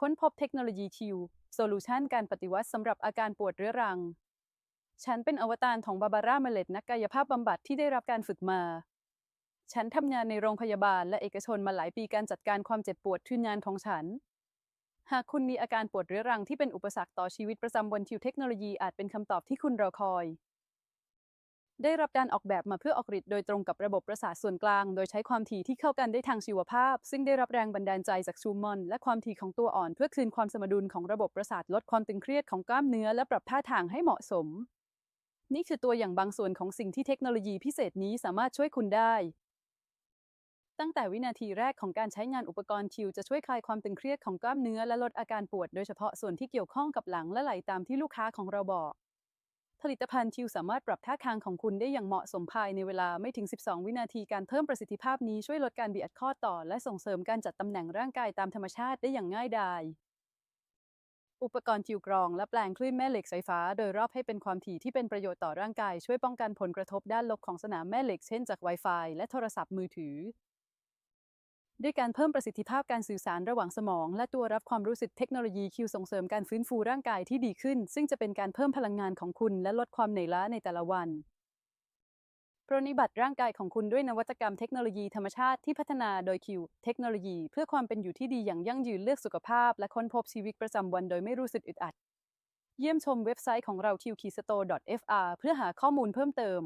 ค้นพบเทคโนโลยีคิวโซลูชันการปฏิวัติสำหรับอาการปวดเรื้อรัง ฉันเป็นอวตารของบาบาร่าเมเลตนักกายภาพบำบัดที่ได้รับการฝึกมา ฉันทำงานในโรงพยาบาลและเอกชนมาหลายปีการจัดการความเจ็บปวดคืองานของฉัน หากคุณมีอาการปวดเรื้อรังที่เป็นอุปสรรคต่อชีวิตประจำวันทิวเทคโนโลยีอาจเป็นคำตอบที่คุณรอคอย ได้รับการออกแบบมาเพื่อออกฤทธิ์โดยตรงกับระบบประสาทส่วนกลาง โดยใช้ความถี่ที่เข้ากันได้ทางชีวภาพ ซึ่งได้รับแรงบันดาลใจจากชูมอน และความถี่ของตัวอ่อน เพื่อคืนความสมดุลของระบบประสาทลดความตึงเครียดของกล้ามเนื้อและปรับท่าทางให้เหมาะสม นี่คือตัวอย่างบางส่วนของสิ่งที่เทคโนโลยีพิเศษนี้สามารถช่วยคุณได้ ตั้งแต่วินาทีแรกของการใช้งานอุปกรณ์คิวจะช่วยคลายความตึงเครียดของกล้ามเนื้อและลดอาการปวด โดยเฉพาะส่วนที่เกี่ยวข้องกับหลังและไหล่ตามที่ลูกค้าของเราบอก ผลิตภัณฑ์คิวสามารถปรับท่าทางของคุณได้อย่างเหมาะสมภายในเวลาไม่ถึง 12 วินาทีการเพิ่มประสิทธิภาพนี้ช่วยลดการบีอัดข้อต่อ และส่งเสริมการจัดตำแหน่งร่างกายตามธรรมชาติได้อย่างง่ายดายอุปกรณ์คิวกรอง และแปลงคลื่นแม่เหล็กไฟฟ้า โดยรอบให้เป็นความถี่ที่เป็นประโยชน์ต่อร่างกาย ช่วยป้องกันผลกระทบด้านลบของสนามแม่เหล็กเช่นจาก Wi-Fi และโทรศัพท์มือถือ ด้วยการเพิ่มประสิทธิภาพการสื่อสารระหว่างสมอง และตัวรับความรู้สึกเทคโนโลยีคิวส่งเสริมการฟื้นฟูร่างกายที่ดีขึ้น ซึ่งจะเป็นการเพิ่มพลังงานของคุณและลดความเหนื่อยล้าในแต่ละวันปรนิบัติร่างกายของคุณด้วยนวัตกรรมเทคโนโลยีธรรมชาติที่พัฒนาโดยคิวเทคโนโลยี เพื่อความเป็นอยู่ที่ดีอย่างยั่งยืนเลือกสุขภาพ และค้นพบชีวิตประจำวันโดยไม่รู้สึกอึดอัด เยี่ยมชมเว็บไซต์ของเรา q k i s t o r e f r เพื่อหาข้อมูลเพิ่มเติม